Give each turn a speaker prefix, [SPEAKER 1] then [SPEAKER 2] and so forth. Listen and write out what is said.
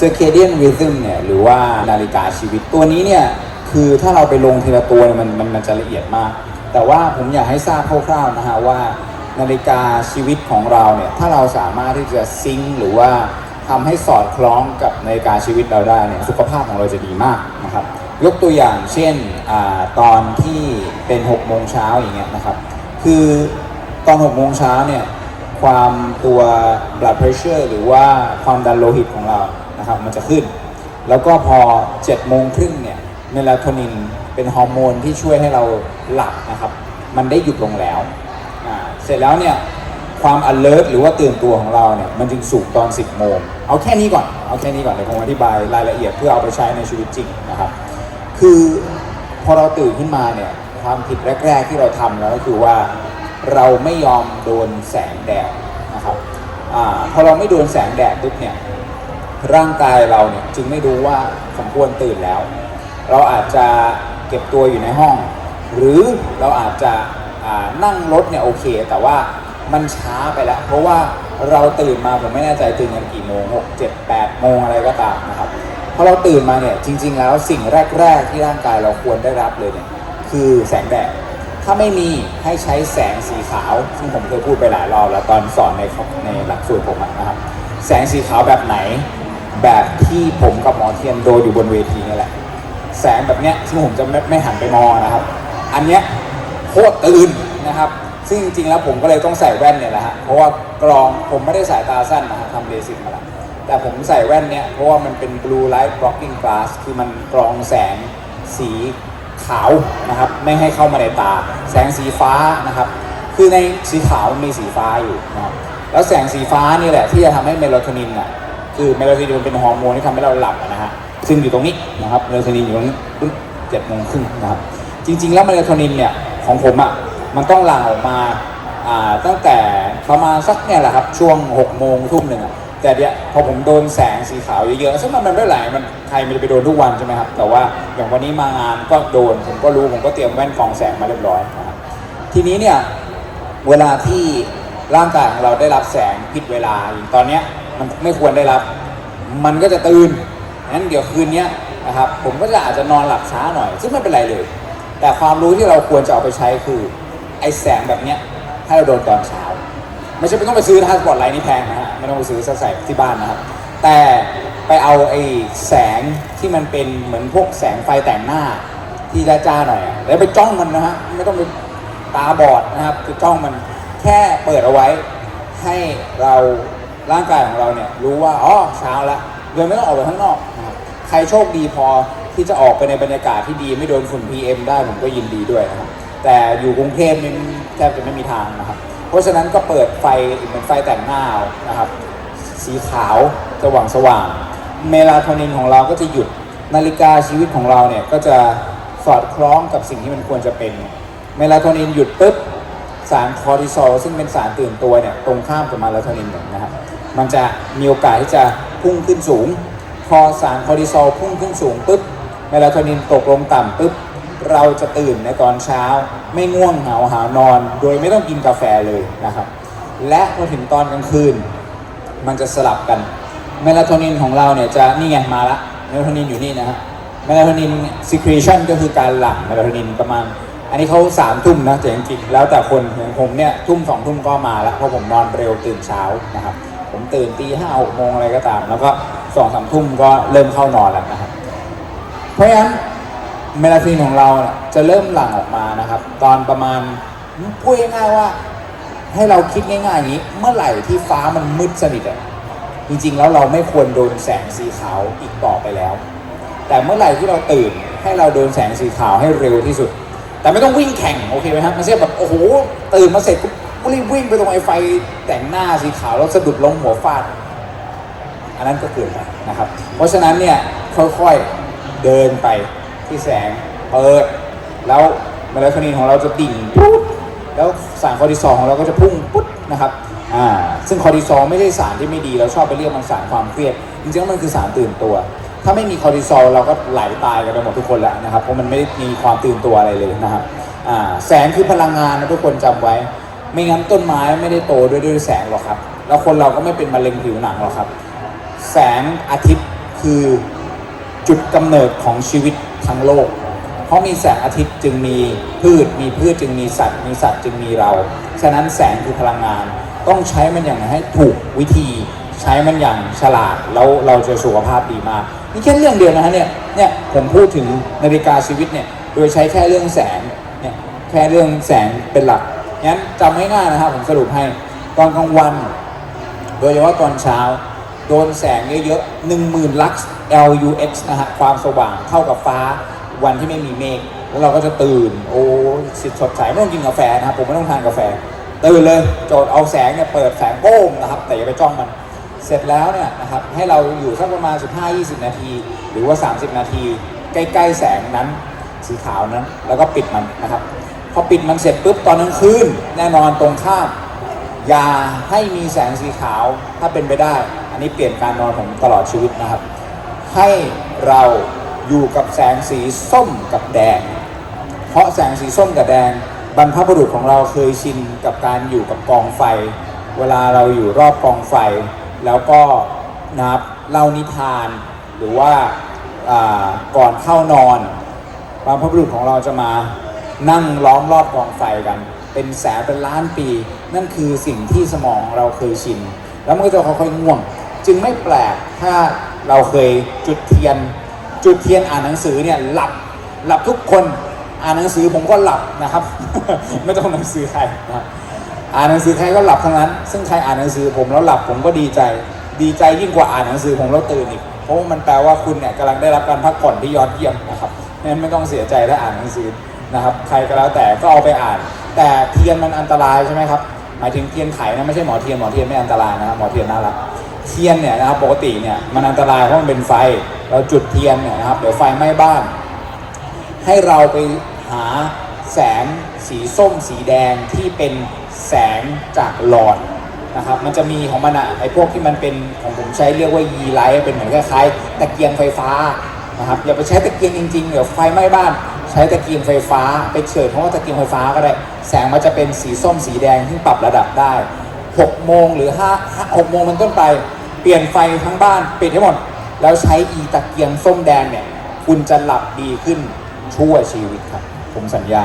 [SPEAKER 1] circadian rhythm เนี่ยหรือว่านาฬิกาชีวิตตัวนี้เนี่ยคือถ้าเราไปลงทีละตัวเนี่ยมันมันมันจะละเอียดมาก แต่ว่าผมอยากให้ทราบคร่าวๆนะฮะว่า นาฬิกาชีวิตของเราเนี่ยถ้าเราสามารถที่จะซิงหรือว่าทำให้สอดคล้องกับนาฬิกาชีวิตเราได้เนี่ยสุขภาพของเราจะดีมากนะครับยกตัวอย่างเช่นอตอนที่เป็น6โมงเช้าอย่างเงี้ยนะครับคือตอน6โมงเช้าเนี่ยความตัว blood pressure หรือว่าความดันโลหิตของเรา นะครับมันจะขึ้น แล้วก็พอ7โมงครึ่งเนี่ยเมลาโทนินเป็นฮอร์โมนที่ช่วยให้เราหลับนะครับ มันได้หยุดลงแล้ว เสร็จแล้วเนี่ยความ alert หรือว่าตื่นตัวของเราเนี่ยมันจึงสูงตอน 10 โมง เอาแค่นี้ก่อน เอาแค่นี้ก่อนเดี๋ยวผมอธิบายรายละเอียดเพื่อเอาไปใช้ในชีวิตจริงนะครับ คือพอเราตื่นขึ้นมาเนี่ยความผิดแรก ๆ ที่เราทำแล้วก็คือว่าเราไม่ยอมโดนแสงแดดนะครับอพอเราไม่โดนแสงแดดปุ๊บเนี่ย ร่างกายเราเนี่ยจึงไม่รู้ว่าสมควรตื่นแล้ว เราอาจจะเก็บตัวอยู่ในห้อง หรือเราอาจจะนั่งรถเนี่ยโอเค แต่ว่ามันช้าไปแล้ว เพราะว่าเราตื่นมาผมไม่แน่ใจตื่นกันกี่โมงหกเจ็ดแปดโมงอะไรก็ตามนะครับพอเราตื่นมาเนี่ยจริง ๆ แล้วสิ่งแรก ๆ ที่ร่างกายเราควรได้รับเลยเนี่ยคือแสงแดดถ้าไม่มีให้ใช้แสงสีขาว ซึ่งผมเคยพูดไปหลายรอบแล้วตอนสอนในในหลักสูตรผมนะครับ แสงสีขาวแบบไหน แบบที่ผมกับหมอเทียนโดนอยู่บนเวทีนี่แหละ แสงแบบเนี้ยซึ่งผมจะไม่ไม่หันไปมองนะครับ อันเนี้ยโคตรตื่นนะครับ ซึ่งจริงๆแล้วผมก็เลยต้องใส่แว่นเนี่ยแหละฮะเพราะว่ากรองผมไม่ได้สายตาสั้นนะฮะทำเลสิกมาแล้วแต่ผมใส่แว่นเนี่ยเพราะว่ามันเป็น blue light blocking glass คือมันกรองแสงสีขาวนะครับ ไม่ให้เข้ามาในตา แสงสีฟ้านะครับ คือในสีขาวมันมีสีฟ้าอยู่นะครับแล้วแสงสีฟ้านี่แหละที่จะทำให้เมลาโทนินอะ คือเมลาโทนินมันเป็นฮอร์โมนที่ทำให้เราหลับนะฮะซึ่งอยู่ตรงนี้นะครับเมลาโทนินอยู่ตรงนี้ปุ๊บเจ็ดโมงครึ่งนะครับ จริง ๆ แล้วเมลาโทนินเนี่ยของผมอะมันต้องหลั่งออกมาอ่าตั้งแต่ประมาณสักเนี่ยแหละครับช่วง6โมงทุ่มหนึ่งอะแต่เดี๋ยวพอผมโดนแสงสีขาวเยอะๆซึ่งมันไม่เป็นไรมันใครมันจะไปโดนทุกวันใช่ไหมครับ แต่ว่าอย่างวันนี้มางานก็โดนผมก็รู้ผมก็เตรียมแว่นกองแสงมาเรียบร้อยนะครับทีนี้เนี่ยเวลาที่ร่างกายของเราได้รับแสงผิดเวลาอย่างตอนเนี้ย มันไม่ควรได้รับ มันก็จะตื่นงั้นเดี๋ยวคืนนี้นะครับผมก็จะอาจจะนอนหลับช้าหน่อย ซึ่งไม่เป็นไรเลย แต่ความรู้ที่เราควรจะเอาไปใช้คือไอ้แสงแบบเนี้ยให้เราโดนตอนเช้า ไม่ใช่ไม่ต้องไปซื้อนะฮะสปอร์ตไลท์นี่แพงนะฮะไม่ต้องไปซื้อใส่ที่บ้านนะครับ แต่ไปเอาไอ้แสงที่มันเป็นเหมือนพวกแสงไฟแต่งหน้าที่จ้าๆหน่อย แล้วไปจ้องมันนะฮะไม่ต้องไปตาบอดนะครับคือจ้องมันแค่เปิดเอาไว้ให้เรา ร่างกายของเราเนี่ยรู้ว่าอ๋อเช้าแล้วโดยไม่ต้องออกไปข้างนอกนะครับใครโชคดีพอที่จะออกไปในบรรยากาศที่ดีไม่โดนฝุ่น PM ได้ผมก็ยินดีด้วยนะครับแต่อยู่กรุงเทพนี่แทบจะไม่มีทางนะครับ เพราะฉะนั้นก็เปิดไฟเหมือนไฟแต่งหน้าเอานะครับ สีขาวสว่างสว่างเมลาโทนินของเราก็จะหยุดนาฬิกาชีวิตของเราเนี่ยก็จะสอดคล้องกับสิ่งที่มันควรจะเป็น เมลาโทนินหยุดปุ๊บสารคอร์ติซอลซึ่งเป็นสารตื่นตัวเนี่ยตรงข้ามกับเมลาโทนินนะครับ มันจะมีโอกาสที่จะพุ่งขึ้นสูง พอสารคอร์ติซอลพุ่งขึ้นสูงปุ๊บเมลาโทนินตกลงต่ำปุ๊บเราจะตื่นในตอนเช้า ไม่ง่วงเหงาหานอน โดยไม่ต้องกินกาแฟเลยนะครับ และพอถึงตอนกลางคืน มันจะสลับกันเมลาโทนินของเราเนี่ยจะนี่ไงมาละเมลาโทนินอยู่นี่นะฮะเมลาโทนิน secretion ก็คือการหลั่งเมลาโทนินประมาณ อันนี้เขาสามทุ่มนะแต่จริงๆแล้วแต่คนอย่างผมเนี่ยทุ่มสองทุ่มก็มาแล้วเพราะผมนอนเร็วตื่นเช้านะครับ ผมตื่นตีห้าหกโมงอะไรก็ตาม แล้วก็สองสามทุ่มก็เริ่มเข้านอนแล้วนะครับ เพราะฉะนั้นเมลาทนินของเราจะเริ่มหลั่งออกมานะครับ ตอนประมาณพูดง่ายๆว่า ให้เราคิดง่ายๆอย่างนี้ เมื่อไหร่ที่ฟ้ามันมืดสนิทอะจริงๆแล้วเราไม่ควรโดนแสงสีขาวอีกต่อไปแล้ว แต่เมื่อไหร่ที่เราตื่นให้เราโดนแสงสีขาวให้เร็วที่สุด แต่ไม่ต้องวิ่งแข่งโอเคไหมครับไม่ใช่แบบโอ้โหตื่นมาเสร็จ ก็รีบวิ่งไปตรงไอ้ไฟแต่งหน้าสีขาวแล้วสะดุดลงหัวฟาด อันนั้นก็เกินไปนะครับ เพราะฉะนั้นเนี่ยค่อยๆเดินไปที่แสงเปิด แล้วเมลาโทนินของเราจะดิ่งปุ๊บแล้วสารคอร์ติซอลของเราก็จะพุ่งปุ๊บนะครับอ่าซึ่งคอร์ติซอลไม่ใช่สารที่ไม่ดีเราชอบไปเรียกมันสารความเครียดจริงๆมันคือสารตื่นตัว ถ้าไม่มีคอร์ติซอลเราก็ไหลตายกันไปหมดทุกคนแล้วนะครับเพราะมันไม่ได้มีความตื่นตัวอะไรเลยนะครับอ่าแสงคือพลังงานนะทุกคนจำไว้ ไม่งั้นต้นไม้ไม่ได้โตด้วยด้วยแสงหรอกครับ แล้วคนเราก็ไม่เป็นมะเร็งผิวหนังหรอกครับ แสงอาทิตย์คือจุดกำเนิดของชีวิตทั้งโลก เพราะมีแสงอาทิตย์จึงมีพืช มีพืชจึงมีสัตว์ มีสัตว์จึงมีเรา ฉะนั้นแสงคือพลังงาน ต้องใช้มันอย่างให้ถูกวิธี ใช้มันอย่างฉลาด แล้วเราจะสุขภาพดีมาก นี่แค่เรื่องเดียวนะฮะเนี่ย เนี่ยผมพูดถึงนาฬิกาชีวิตเนี่ย โดยใช้แค่เรื่องแสง เนี่ย แค่เรื่องแสงเป็นหลัก งั้นจำง่ายๆนะครับผมสรุปให้ตอนกลางวัน โดยเฉพาะตอนเช้า โดนแสงเยอะๆ10,000 ลักซ์ LUX นะฮะความสว่างเท่ากับฟ้าวันที่ไม่มีเมฆแล้วเราก็จะตื่น โอ้สิทธิ์สดใสไม่ต้องกินกาแฟนะครับผมไม่ต้องทานกาแฟ ตื่นเลยโจทย์เอาแสงเนี่ยเปิดแสงโป้งนะครับ แต่อย่าไปจ้องมันเสร็จแล้วเนี่ยนะครับให้เราอยู่สักประมาณ 15-20 นาที หรือว่า 30 นาที ใกล้ ๆ แสงนั้นสีขาวนั้น แล้วก็ปิดมันนะครับ พอปิดมันเสร็จปุ๊บตอนกลางคืนแน่นอนตรงข้ามอย่าให้มีแสงสีขาวถ้าเป็นไปได้ อันนี้เปลี่ยนการนอนผมตลอดชีวิตนะครับ ให้เราอยู่กับแสงสีส้มกับแดง เพราะแสงสีส้มกับแดง บรรพบุรุษของเราเคยชินกับการอยู่กับกองไฟ เวลาเราอยู่รอบกองไฟ แล้วก็นับเล่านิทาน หรือว่าก่อนเข้านอนบรรพบุรุษของเราจะมา นั่งล้อมรอบกองไฟกัน เป็นแสนเป็นล้านปี นั่นคือสิ่งที่สมองเราเคยชิน แล้วมันก็จะค่อยๆง่วง จึงไม่แปลกถ้าเราเคยจุดเทียน จุดเทียนอ่านหนังสือเนี่ยหลับหลับทุกคนอ่านหนังสือผมก็หลับนะครับ ไม่ต้องหนังสือใครนะอ่านหนังสือใครก็หลับทั้งนั้น ซึ่งใครอ่านหนังสือผมแล้วหลับผมก็ดีใจ ดีใจยิ่งกว่าอ่านหนังสือผมแล้วตื่นอีกเพราะมันแปลว่าคุณเนี่ยกำลังได้รับการพักผ่อนที่ยอดเยี่ยมนะครับงั้นไม่ต้องเสียใจถ้าอ่านหนังสือ นะครับ ใครก็แล้วแต่ก็เอาไปอ่าน แต่เทียนมันอันตรายใช่ไหมครับ หมายถึงเทียนไขนะไม่ใช่หมอเทียนหมอเทียนไม่อันตรายนะครับหมอเทียนน่ารักเทียนเนี่ยนะครับปกติเนี่ยมันอันตรายเพราะมันเป็นไฟ เราจุดเทียนเนี่ยนะครับเดี๋ยวไฟไหม้บ้าน ให้เราไปหาแสงสีส้มสีแดงที่เป็นแสงจากหลอดนะครับมันจะมีของมันอะไอพวกที่มันเป็นของผมใช้เรียกว่ายีไลท์เป็นเหมือนคล้ายๆตะเกียงไฟฟ้านะครับอย่าไปใช้ตะเกียงจริงๆเดี๋ยวไฟไหม้บ้าน ช้ตะเกียงไฟฟ้าไปเฉิดเพราะว่าตะเกียงไฟฟ้าก็ได้ แสงมันจะเป็นสีส้มสีแดงที่ปรับระดับได้6โมงหรือ5 6โมงมันต้นไป เปลี่ยนไฟทั้งบ้านปิดให้หมด แล้วใช้อีตะเกียงส้มแดงเนี่ย คุณจะหลับดีขึ้นชั่วชีวิตครับ ผมสัญญา